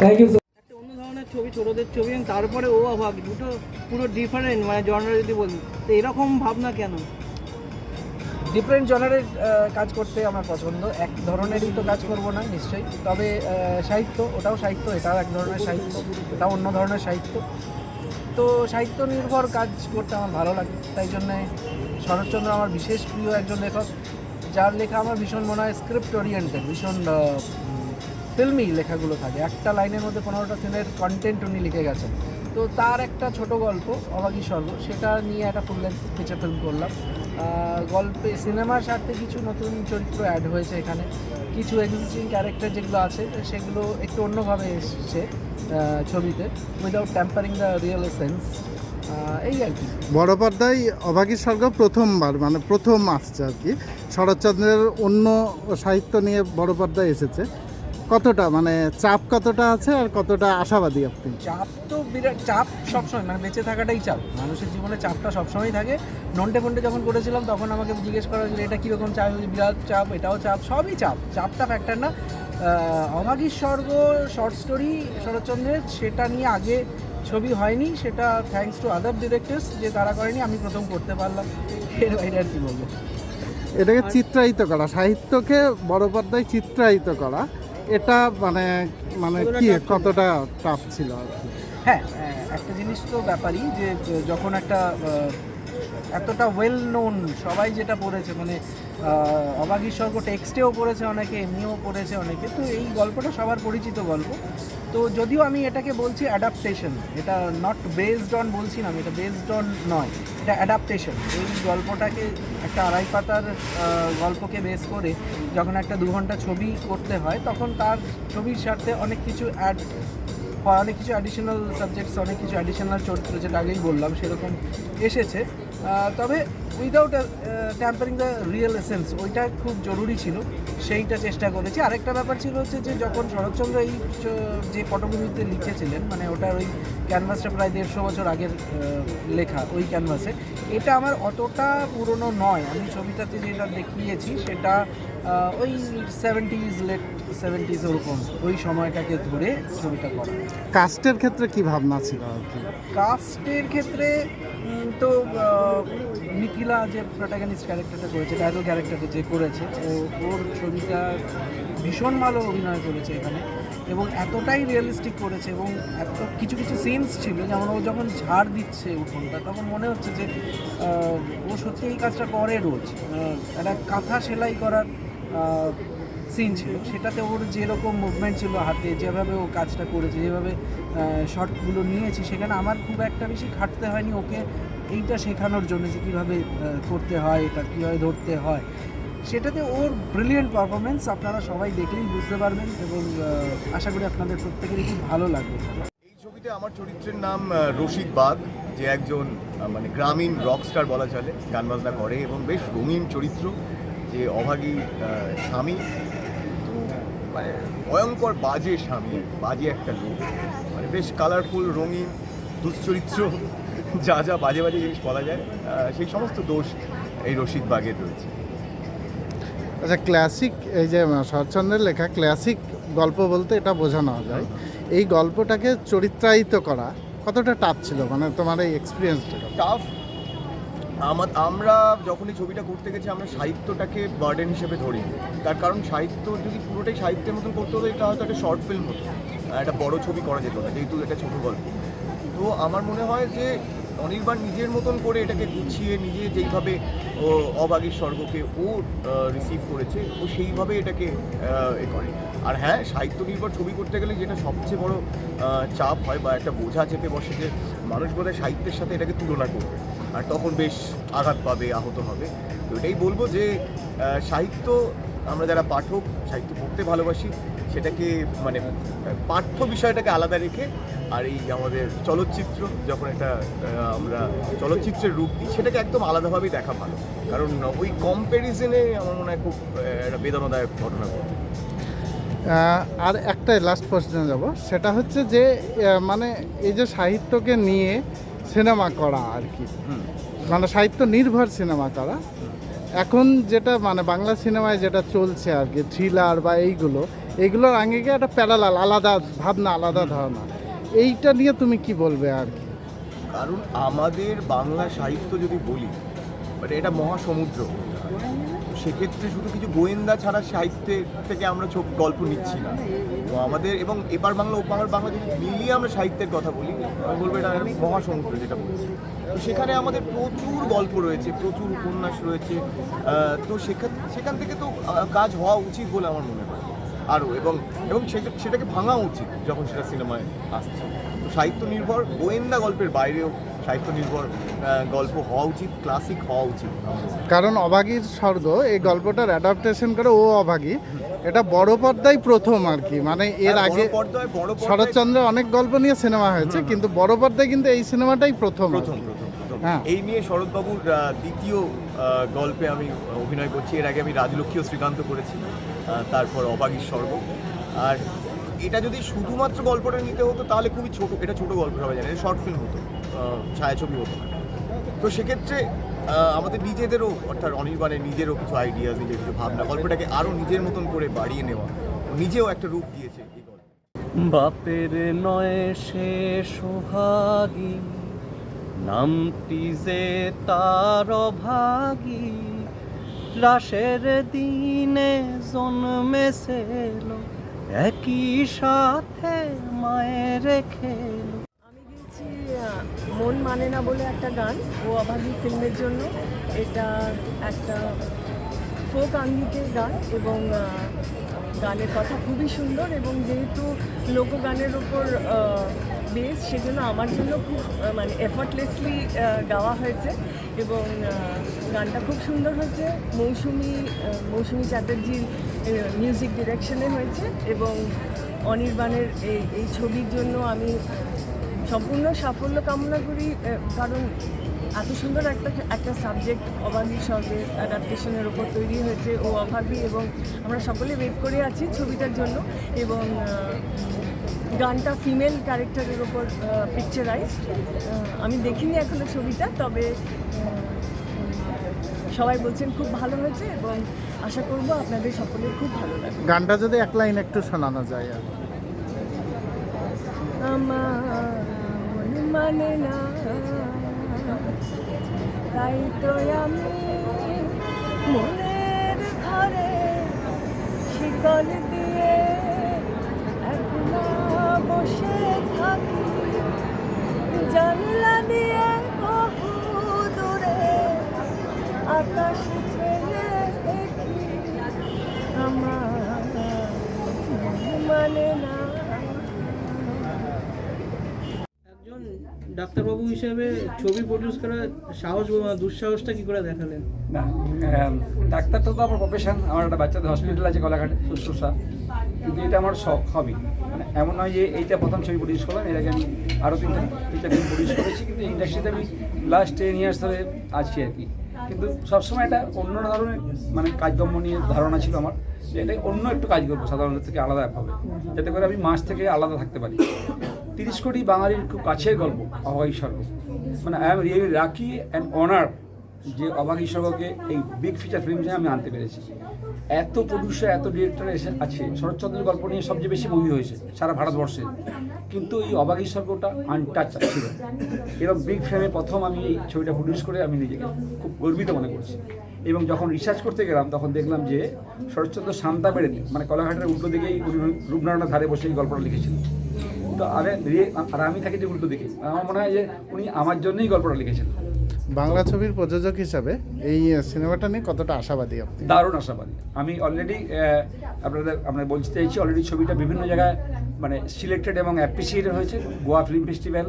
Thank you অন্য ধরনের ছবি ছোটদের ছবি এবং তারপরে ও অভাব দুটো পুরো ডিফারেন্ট মানে জনরা যদি বলি তো এরকম ভাবনা কেন? ডিফারেন্ট জনারের কাজ করতে আমার পছন্দ। এক ধরনেরই তো কাজ করব না নিশ্চয়ই। তবে সাহিত্য ওটাও সাহিত্য এটাও এক ধরনের সাহিত্য এটাও অন্য ধরনের সাহিত্য। তো সাহিত্য নির্ভর কাজ করতে আমার ভালো লাগে। তাই জন্যে শরৎচন্দ্র আমার বিশেষ প্রিয় একজন লেখক, যার লেখা আমার ভীষণ মনে হয় স্ক্রিপ্ট ওরিয়েন্টেড ভীষণ ফিল্মি লেখাগুলো থাকে। একটা লাইনের মধ্যে পনেরোটা সিনের কন্টেন্ট উনি লিখে গেছেন। তো তার একটা ছোট গল্প অবাগী স্বর্গ, সেটা নিয়ে একটা ফুল লেন্থ ফিচার ফিল্ম করলাম। গল্পে, সিনেমার স্বার্থে কিছু নতুন চরিত্র অ্যাড হয়েছে এখানে। কিছু এক্সিস্টিং ক্যারেক্টার যেগুলো আছে, সেগুলো একটু অন্যভাবে এসছে ছবিতে without tampering the real sense এই আর কি। বড় পর্দায় অভাগী স্বর্গ প্রথমবার মানে প্রথম আসছে আর কি। শরৎচন্দ্রের অন্য সাহিত্য নিয়ে বড় পর্দায় এসেছে। কতটা মানে চাপ কতটা আছে আর কতটা আশাবাদী আপনি? চাপ তো বিরাট চাপ সবসময় মানে বেঁচে থাকাটাই চাপ। মানুষের জীবনে চাপটা সবসময় থাকে। নন্টে ফন্টে যখন করেছিলাম তখন আমাকে জিজ্ঞেস করা হয়েছিল এটা কীরকম চাপ? বিরাট চাপ এটাও চাপ সবই চাপ। চাপটা ফ্যাক্টর না। আহ, স্বর্গ শর্ট স্টোরি শরৎচন্দ্রের সেটা নিয়ে আগে ছবি হয়নি। সেটা থ্যাঙ্কস টু আদার ডিরেক্টর্স যে তারা করেনি আমি প্রথম করতে পারলাম। এর বাইরে আর কি বলব? এটাকে চিত্রায়িত করা সাহিত্যকে বড় পর্দায় চিত্রায়িত করা। এটা মানে মানে কি, কতটা টাফ ছিল আর কি? হ্যাঁ একটা জিনিস তো ব্যাপারই যে যখন একটা এতটা ওয়েল নোন সবাই যেটা পড়েছে মানে অবাগী স্বর্গ টেক্সটেও পড়েছে অনেকে, এমনিও পড়েছে অনেকে, তো এই গল্পটা সবার পরিচিত গল্প। তো যদিও আমি এটাকে বলছি অ্যাডাপ্টেশন এটা নট বেসড অন বলছি না এটা বেসড অন নয়, এটা অ্যাডাপ্টেশন এই গল্পটাকে একটা আড়াই পাতার গল্পকে বেস করে যখন একটা দু ঘণ্টা ছবি করতে হয়, তখন তার ছবির স্বার্থে অনেক কিছু অ্যাড অনেক কিছু অ্যাডিশনাল সাবজেক্টস অনেক কিছু অ্যাডিশনাল চরিত্র যেটা আগেই বললাম, সেরকম এসেছে। তবে without tampering the real essence ওইটা খুব জরুরি ছিল সেইটা চেষ্টা করেছি। আরেকটা ব্যাপার ছিল হচ্ছে যে যখন শরৎচন্দ্র এই যে পটভূমিতে লিখেছিলেন মানে ওটার ওই ক্যানভাসটা প্রায় দেড়শো বছর আগের লেখা ওই ক্যানভাসে এটা আমার অতটা পুরনো নয়। আমি ছবিটাতে যেটা দেখিয়েছি সেটা ওই সেভেন্টিজ লেট সেভেন্টিজ ওরকম ওই সময়টাকে ধরে ছবিটা করা। কাস্টের ক্ষেত্রে কি ভাবনা ছিল কাস্টের ক্ষেত্রে তো মিথিলা যে প্রোটাগনিস্ট ক্যারেক্টারটা করেছে টাইটেল ক্যারেক্টারটা যে করেছে, ও, ওর ছবিটা ভীষণ ভালো অভিনয় করেছে এখানে এবং এতটাই রিয়েলিস্টিক করেছে এবং এত, কিছু কিছু সিনস ছিল, যেমন ও যখন ঝাড় দিচ্ছে উঠোনটা তখন মনে হচ্ছে যে ও সত্যি এই কাজটা করে রোজ। একটা কাঁথা সেলাই করার সিন ছিল, সেটাতে ওর যেরকম মুভমেন্ট ছিল হাতে, যেভাবে ও কাজটা করেছে, যেভাবে শর্টগুলো নিয়েছি, সেখানে আমার খুব একটা বেশি খাটতে হয়নি ওকে এইটা শেখানোর জন্য যে কীভাবে করতে হয়, এটা কীভাবে ধরতে হয়। সেটাতে ওর ব্রিলিয়েন্ট পারফরমেন্স আপনারা সবাই দেখলেই বুঝতে পারবেন এবং আশা করি আপনাদের প্রত্যেকেরই খুব ভালো লাগবে। এই ছবিতে আমার চরিত্রের নাম রশিদ বাগ, যে একজন মানে গ্রামীণ রকস্টার বলা চলে গান বাজনা করে এবং বেশ রঙিন চরিত্র, যে অভাগী স্বামী মানে ভয়ঙ্কর বাজে স্বামী বাজে একটা লোক মানে বেশ কালারফুল রঙিন দুশ্চরিত্র যা যা বাজে বাজে জিনিস বলা যায় সেই সমস্ত দোষ এই রশিদ বাগের রয়েছে। আচ্ছা ক্লাসিক এই যে শরৎচন্দ্রের লেখা ক্লাসিক গল্প বলতে এটা বোঝানো যায়। এই গল্পটাকে চরিত্রায়িত করা কতটা টাফ ছিল? মানে তোমার এই এক্সপিরিয়েন্সটা টাফ আমার আমরা যখন এই ছবিটা করতে গেছি, আমরা সাহিত্যটাকে বার্ডেন হিসেবে ধরি। তার কারণ সাহিত্য যদি পুরোটাই সাহিত্যের মতন করতে হতো, এটা হয়তো একটা শর্ট ফিল্ম হতো। একটা বড় ছবি করা যেত না, যেহেতু এটা ছোট গল্প। তো আমার মনে হয় যে, অনির্বাণ নিজের মতন করে এটাকে গুছিয়ে নিজে যেইভাবে ও অবাগীর স্বর্গকে ও রিসিভ করেছে, ও সেইভাবে এটাকে এ করে। আর হ্যাঁ সাহিত্য নির্ভর ছবি করতে গেলে যেটা সবচেয়ে বড় চাপ হয় বা একটা বোঝা চেপে বসে যে, মানুষ বোধহয় সাহিত্যের সাথে এটাকে তুলনা করবে। আর তখন বেশ আঘাত পাবে আহত হবে। তো এটাই বলব যে সাহিত্য, আমরা যারা পাঠক, সাহিত্য পড়তে ভালোবাসি, সেটাকে মানে পাঠ্য বিষয়টাকে আলাদা রেখে আর এই আমাদের চলচ্চিত্র, যখন একটা আমরা চলচ্চিত্রের রূপ দিই, সেটাকে একদম আলাদাভাবেই দেখা ভালো। কারণ ওই কম্প্যারিজনে আমার মনে হয় খুব একটা বেদনাদায়ক ঘটনা ঘটে। আর একটা লাস্ট প্রশ্নে যাব। সেটা হচ্ছে যে মানে এই যে সাহিত্যকে নিয়ে সিনেমা করা আর কি। মানে সাহিত্য নির্ভর সিনেমা করা এখন যেটা মানে বাংলা সিনেমায় যেটা চলছে আর কি থ্রিলার বা এইগুলো এইগুলোর আঙ্গিকে একটা প্যারালাল আলাদা ভাবনা, আলাদা ধারণা। এইটা নিয়ে তুমি কি বলবে আর কি? কারণ আমাদের বাংলা সাহিত্য যদি বলি মানে এটা মহাসমুদ্র। সেক্ষেত্রে শুধু কিছু গোয়েন্দা ছাড়া সাহিত্যের থেকে আমরা ছোট গল্প নিচ্ছি না। তো আমাদের এবং এপার বাংলা, ওপার বাংলা যদি মিলিয়ে আমরা সাহিত্যের কথা বলি, আমি বলব এটা মহাসমুদ্র যেটা বলছি। তো সেখানে আমাদের প্রচুর গল্প রয়েছে, প্রচুর উপন্যাস রয়েছে। তো সেখান সেখান থেকে তো কাজ হওয়া উচিত বলে আমার মনে হয়। আরও, এবং এবং সেটা, সেটাকে ভাঙা উচিত যখন সেটা সিনেমায় আসছে। তো সাহিত্য নির্ভর গোয়েন্দা গল্পের বাইরেও সাহিত্য নির্ভর গল্প হওয়া উচিত ক্লাসিক হওয়া উচিত। কারণ অভাগীর স্বর্গ এই গল্পটার অ্যাডাপ্টেশন করে ও অভাগী। এটা বড় পর্দায় প্রথম আর কি। মানে এর আগে শরৎচন্দ্রের অনেক গল্প নিয়ে সিনেমা হয়েছে কিন্তু বড় পর্দায় কিন্তু এই সিনেমাটাই প্রথম আর প্রথম প্রথম প্রথম। হ্যাঁ। এই নিয়ে শরৎবাবুর দ্বিতীয় গল্পে আমি অভিনয় করছি। এর আগে আমি রাজলক্ষ্মী ও শ্রীকান্ত করেছি তারপর অবাগীর স্বর্গ। আর এটা যদি শুধুমাত্র গল্পটা নিতে হতো, তাহলে খুবই ছোট, এটা ছোট গল্প সবাই জানে শর্ট ফিল্ম হতো ছায়াছবি হতো তো সেক্ষেত্রে আমাদের নিজেদেরও, অর্থাৎ অনির্বাণের নিজেরও কিছু আইডিয়া নিজের কিছু ভাবনা, গল্পটাকে আরও নিজের মতন করে বাড়িয়ে নেওয়া, নিজেও একটা রূপ দিয়েছে বাপের নয় সে সোহাগী, নামটি যে তার ভাগী রাশের দিনে জন্মেছিল। একই সাথে মায়ের খেলো। মন মানে না বলে একটা গান, ও অভাগী ফিল্মের জন্য। এটা একটা ফোক আঙ্গিকের গান এবং গানের কথা খুবই সুন্দর এবং যেহেতু লোকগানের ওপর বেস, সেজন্য আমার জন্য খুব মানে এফর্টলেসলি গাওয়া হয়েছে এবং গানটা খুব সুন্দর হয়েছে। মৌসুমি মৌসুমি চ্যাটার্জির মিউজিক ডিরেকশনে হয়েছে এবং অনির্বাণের এই এই ছবির জন্য আমি সম্পূর্ণ সাফল্য কামনা করি কারণ এত সুন্দর একটা একটা সাবজেক্ট অভাগী সঙ্গে অ্যাডাপ্টেশনের ওপর তৈরি হয়েছে ও অভাগী এবং আমরা সকলে ওয়েট করে আছি ছবিটার জন্য এবং গানটা ফিমেল ক্যারেক্টারের ওপর পিকচারাইজ আমি দেখিনি এখনও ছবিটা, তবে সবাই বলছেন খুব ভালো হয়েছে এবং আশা করব আপনাদের সকলের খুব ভালো লাগবে গানটা যদি এক লাইন একটু শোনানো যায় আর। আমার মানে না তাই তো আমি মনের ঘরে শিকল দিয়ে একলা বসে থাকি জানলা দিয়ে বহু দূরে আকাশ একজন ডাক্তারবাবু হিসেবে ছবি প্রডিউস করার সাহস দুঃসাহসটা কি করে দেখালেন? না ডাক্তারটা তো আমার প্রফেশন আমার একটা বাচ্চাদের হসপিটাল আছে, কলাঘাটে, শুশ্রূষা। কিন্তু এটা আমার শখ হবি মানে এমন নয় যে এইটা প্রথম ছবি প্রডিউস করলাম, এর আগে আমি আরও তিনটা তিনটা ফিল্ম প্রডিউস করেছি, কিন্তু ইন্ডাস্ট্রিতে আমি লাস্ট টেন ইয়ার্স ধরে আছি আর কি। কিন্তু সবসময় এটা অন্য ধরনের মানে কাজকর্ম নিয়ে ধারণা ছিল আমার যে এটা অন্য একটু কাজ করব সাধারণত থেকে আলাদা আলাদাভাবে যাতে করে আমি মাস থেকে আলাদা থাকতে পারি। তিরিশ কোটি বাঙালির খুব কাছের গল্প অভাগী স্বর্গ মানে I am really lucky and honour যে অভাগী স্বর্গকে এই বিগ ফিচার ফিল্ম আমি আনতে পেরেছি। এত প্রডিউসার এত ডিরেক্টর এসে আছে, শরৎচন্দ্রের গল্প নিয়ে সবচেয়ে বেশি মুভি হয়েছে সারা ভারতবর্ষে। কিন্তু এই অভাগী স্বর্গটা আনটাচ ছিল। এবং বিগ ফ্রেমে প্রথম আমি এই ছবিটা প্রডিউস করে আমি নিজেকে খুব গর্বিত মনে করছি। এবং যখন রিসার্চ করতে গেলাম, তখন দেখলাম যে শরৎচন্দ্র শান্তা বেড়েনি মানে কলাঘাটের উল্টো দিকেই রূপনারায়ণের ধারে বসে এই গল্পটা লিখেছিলেন। তো আরে আর আমি থাকি যে উল্টো দিকে। আমার মনে হয় যে উনি আমার জন্যই গল্পটা লিখেছেন। বাংলা ছবির প্রযোজক হিসাবে এই সিনেমাটা নিয়ে কতটা আশাবাদী আপনি? দারুণ আশাবাদী। আমি অলরেডি আপনাদের, আমরা বলতে চাইছি অলরেডি ছবিটা বিভিন্ন জায়গায় মানে সিলেক্টেড এবং অ্যাপ্রিসিয়েটেড হয়েছে। Goa film festival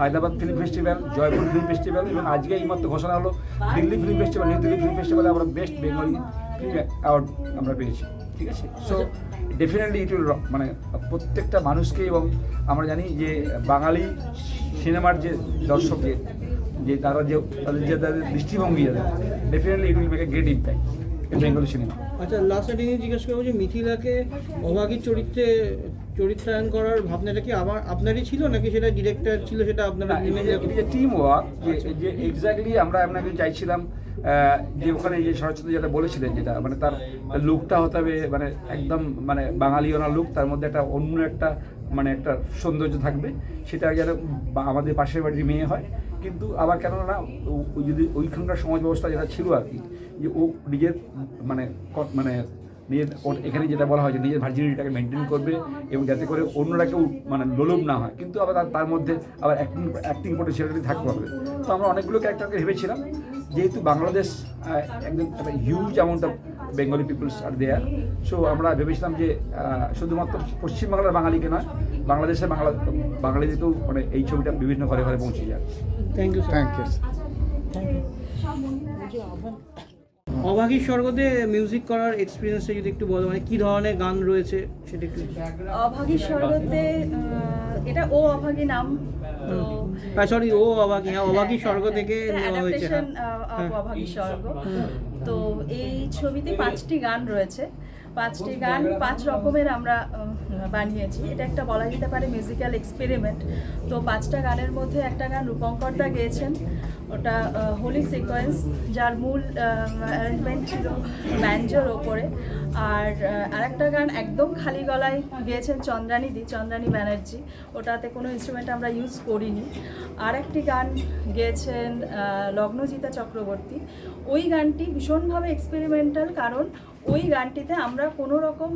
Hyderabad film festival Jaipur film festival এবং আজকে এই মাত্র ঘোষণা হলো, Delhi film festival New Delhi film ফেস্টিভ্যালে আমরা বেস্ট বেঙ্গলি অ্যাওয়ার্ড আমরা পেয়েছি। ঠিক আছে? সো ডেফিনেটলি ইট উইল মানে প্রত্যেকটা মানুষকে এবং আমরা জানি যে বাঙালি সিনেমার যে দর্শকদের যে তারা যে তাদের যে তাদের দৃষ্টিভঙ্গি যাদের definitely it will make a great impact Bengali cinema আচ্ছা লাস্ট জিনিস জিজ্ঞেস করব যে মিথিলাকে অভাগীর চরিত্রে চরিত্রায়ন করার ভাবনাটা কি আবার আপনারই ছিল নাকি সেটা ডিরেক্টর ছিল সেটা আপনারা টিম ওয়ার্ক যে এক্স্যাক্টলি আমরা আপনাকে চাইছিলাম যে ওখানে যে শরৎচন্দ্র যেটা বলেছিলেন যেটা মানে তার লুকটা হতে হবে মানে একদম মানে বাঙালিওনা লুক তার মধ্যে একটা অন্য একটা মানে একটা সৌন্দর্য থাকবে সেটা যেন আমাদের পাশের বাড়ির মেয়ে হয়। কিন্তু আবার কেন না, ও- ও যদি ওইখানকার সমাজ ব্যবস্থা যেটা ছিল আর কি, যে ও নিজের মানে মানে নিজের এখানে যেটা বলা হয় যে নিজের ভার্জিনিটিটাকে মেনটেন করবে এবং যাতে করে অন্যরা কেউ মানে লোলভ না হয়। কিন্তু আবার তার- তার মধ্যে আবার অ্যাক্টিং অ্যাক্টিং পোটেন্সিয়ালিটি থাকতে হবে। তো আমরা অনেকগুলো ক্যারেক্টারকে ভেবেছিলাম। যেহেতু বাংলাদেশ একদম একটা huge amount of Bengali peoples are there so আমরা ভেবেছিলাম যে শুধুমাত্র পশ্চিমবাংলার বাঙালিকে নয় বাংলাদেশের বাংলা বাঙালিদেরকেও মানে এই ছবিটা বিভিন্ন ঘরে ঘরে পৌঁছে যায়। থ্যাংক ইউ থ্যাংক ইউ অভাগী স্বর্গতে মিউজিক করার এক্সপিরিয়েন্সটা যদি একটু বলো মানে কি ধরনের গান রয়েছে সেটা একটু অভাগী স্বর্গতে এটা ও অভাগী নাম। তো সরি ও অভাগী হ্যাঁ অভাগী স্বর্গ থেকে নেওয়া হয়েছে হ্যাঁ। হ্যাঁ। অভাগী স্বর্গ। তো এই ছবিতে পাঁচটি গান রয়েছে। পাঁচটি গান, পাঁচ রকমের আমরা বানিয়েছি। এটা একটা বলা যেতে পারে মিউজিক্যাল এক্সপেরিমেন্ট তো পাঁচটা গানের মধ্যে একটা গান রূপঙ্করদা গেয়েছেন। ওটা হোলি সিকোয়েন্স যার মূল অ্যারেঞ্জমেন্ট ছিল ব্যাঞ্জোর ওপরে। আর আরেকটা গান একদম খালি গলায় গেয়েছেন চন্দ্রানী দি, চন্দ্রানী ব্যানার্জি। ওটাতে কোনো ইনস্ট্রুমেন্ট আমরা ইউজ করিনি। আর একটি গান গেয়েছেন লগ্নজিতা চক্রবর্তী। ওই গানটি ভীষণভাবে এক্সপেরিমেন্টাল কারণ ওই গানটিতে আমরা কোনো রকম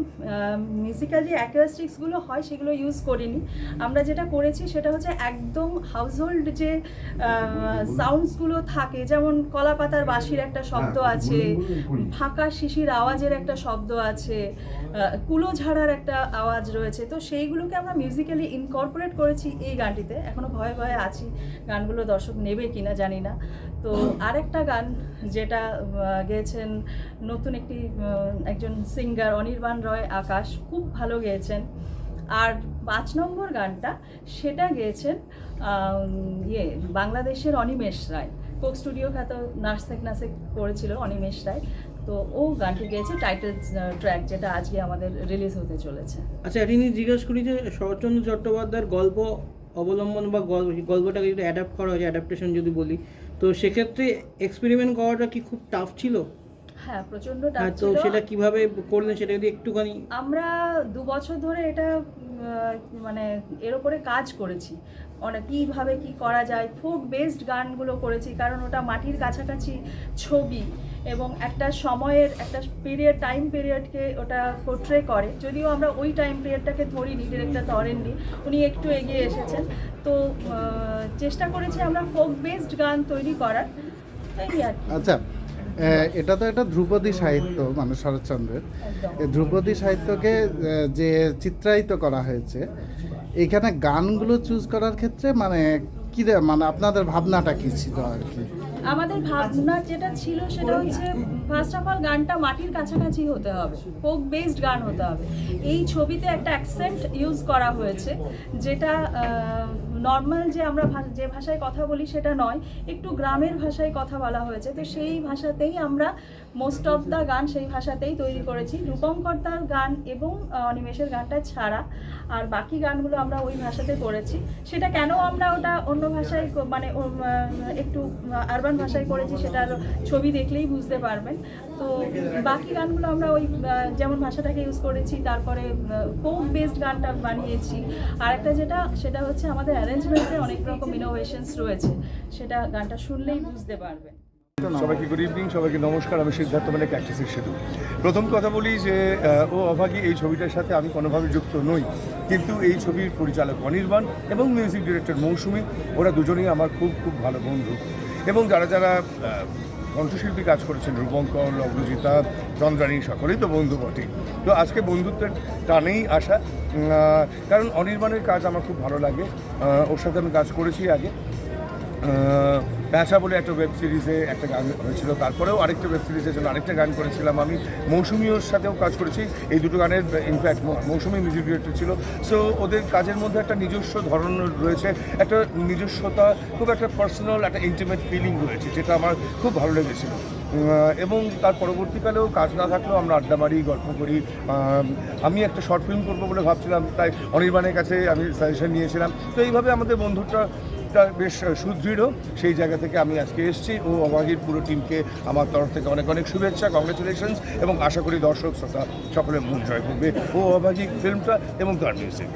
মিউজিক্যাল যে অ্যাকুয়াস্টিক্সগুলো হয় সেগুলো ইউজ করিনি। আমরা যেটা করেছি সেটা হচ্ছে একদম হাউসহোল্ড যে সাউন্ডসগুলো থাকে যেমন কলা পাতার বাঁশির একটা শব্দ আছে ফাঁকা শিশির আওয়াজের একটা শব্দ আছে কুলো ঝাড়ার একটা আওয়াজ রয়েছে। তো সেইগুলোকে আমরা মিউজিক্যালি ইনকর্পোরেট করেছি এই গানটিতে। এখনও ভয়ে ভয়ে আছি গানগুলো দর্শক নেবে কিনা জানি না। তো আরেকটা গান যেটা গেয়েছেন নতুন একটি একজন সিঙ্গার অনির্বাণ রয় আকাশ খুব ভালো গেয়েছেন। আর পাঁচ নম্বর গানটা, সেটা গেয়েছেন ইয়ে বাংলাদেশের অনিমেষ রায়। কোক স্টুডিও খ্যাত নার্সেক নাসেক করেছিল অনিমেষ রায়। তো ও গানটি গেয়েছে টাইটেল ট্র্যাক যেটা আজকে আমাদের রিলিজ হতে চলেছে। আচ্ছা একটা জিনিস জিজ্ঞেস করি যে, শরৎচন্দ্র চট্টোপাধ্যায়ের গল্প অবলম্বন বা গল্প গল্পটাকে যদি অ্যাডাপ্ট করা হয় অ্যাডাপ্টেশন যদি বলি, তো সেক্ষেত্রে এক্সপেরিমেন্ট করাটা কি খুব টাফ ছিল? হ্যাঁ প্রচণ্ড টাফ তো ছিল। সেটা কীভাবে করলেন সেটা যদি একটুখানি আমরা দু বছর ধরে এটা মানে এর ওপরে কাজ করেছি। অনেক কীভাবে কি করা যায় ফোক বেসড গানগুলো করেছি কারণ ওটা মাটির কাছাকাছি ছবি এবং একটা সময়ের একটা পিরিয়ড টাইম পিরিয়ডকে ওটা পোট্রে করে। যদিও আমরা ওই টাইম পিরিয়ডটাকে ধরিনি ডিরেক্টর ধরেননি উনি একটু এগিয়ে এসেছেন। তো চেষ্টা করেছি আমরা ফোক বেসড গান তৈরি করার। আর আচ্ছা এটা তো একটা ধ্রুপদী সাহিত্য মানে শরৎচন্দ্রের। এই ধ্রুপদী সাহিত্যকে যে চিত্রায়িত করা হয়েছে এখানে গানগুলো চুজ করার ক্ষেত্রে মানে কি মানে আপনাদের ভাবনাটা কি ছিল আর কি? আমাদের ভাবনা যেটা ছিল সেটা হচ্ছে ফার্স্ট অফ অল গানটা মাটির কাছাকাছি হতে হবে। ফোক বেসড গান হতে হবে। এই ছবিতে একটা অ্যাকসেন্ট ইউজ করা হয়েছে যেটা নর্মাল যে আমরা যে ভাষায় কথা বলি সেটা নয়, একটু গ্রামের ভাষায় কথা বলা হয়েছে। তো সেই ভাষাতেই আমরা মোস্ট অফ দ্য গান সেই ভাষাতেই তৈরি করেছি। রূপঙ্কর্তার গান এবং অনিমেষের গানটা ছাড়া আর বাকি গানগুলো আমরা ওই ভাষাতে করেছি। সেটা কেন আমরা ওটা অন্য ভাষায় মানে একটু আরবান ভাষায় করেছি সেটা আরও ছবি দেখলেই বুঝতে পারবেন। তো বাকি গানগুলো আমরা ওই যেমন ভাষাটাকে ইউজ করেছি, তারপরে ফোক বেসড গানটা বানিয়েছি। আর একটা যেটা, সেটা হচ্ছে আমাদের অ্যারেঞ্জমেন্টে অনেক রকম ইনোভেশনস রয়েছে, সেটা গানটা শুনলেই বুঝতে পারবেন সবাইকে গুড ইভিনিং সবাইকে নমস্কার, আমি সিদ্ধার্থ মানে ক্যাকটিসের সেতু। প্রথম কথা বলি যে ও অভাগী এই ছবিটার সাথে আমি কোনোভাবে যুক্ত নই, কিন্তু এই ছবির পরিচালক অনির্বাণ এবং মিউজিক ডিরেক্টর মৌসুমি, ওরা দুজনেই আমার খুব খুব ভালো বন্ধু। এবং যারা যারা কণ্ঠশিল্পী কাজ করেছেন রূপঙ্কর লগ্নজিতা চন্দ্রাণী সকলেই তো বন্ধু বটে। তো আজকে বন্ধুত্বের টানেই আসা। কারণ অনির্বাণের কাজ আমার খুব ভালো লাগে। ওর সাথে আমি কাজ করেছি আগে। প্যাঁচা বলে একটা ওয়েব সিরিজে একটা গান হয়েছিল। তারপরেও আরেকটা ওয়েব সিরিজের জন্য আরেকটা গান করেছিলাম আমি। মৌসুমীর সাথেও কাজ করেছি। এই দুটো গানের in fact Mousumi music director ছিল। সো ওদের কাজের মধ্যে একটা নিজস্ব ধরন রয়েছে। একটা নিজস্বতা, খুব একটা পার্সোনাল একটা ইন্টিমেট ফিলিং রয়েছে, যেটা আমার খুব ভালো লেগেছিল। এবং তার পরবর্তীকালেও কাজ না থাকলেও আমরা আড্ডা মারি, গল্প করি। আমি একটা শর্ট ফিল্ম করব বলে ভাবছিলাম, তাই অনির্বাণের কাছে আমি সাজেশন নিয়েছিলাম। তো এইভাবে আমাদের বন্ধুটা টা বেশ সুদৃঢ়। সেই জায়গা থেকে আমি আজকে এসেছি ও অবাহির পুরো টিমকে আমার তরফ থেকে অনেক অনেক শুভেচ্ছা কংগ্রেচুলেশনস এবং আশা করি দর্শক শ্রোতা সকলের মন জয় করবে। ও অভাগী ফিল্মটা এবং তার মিউজিক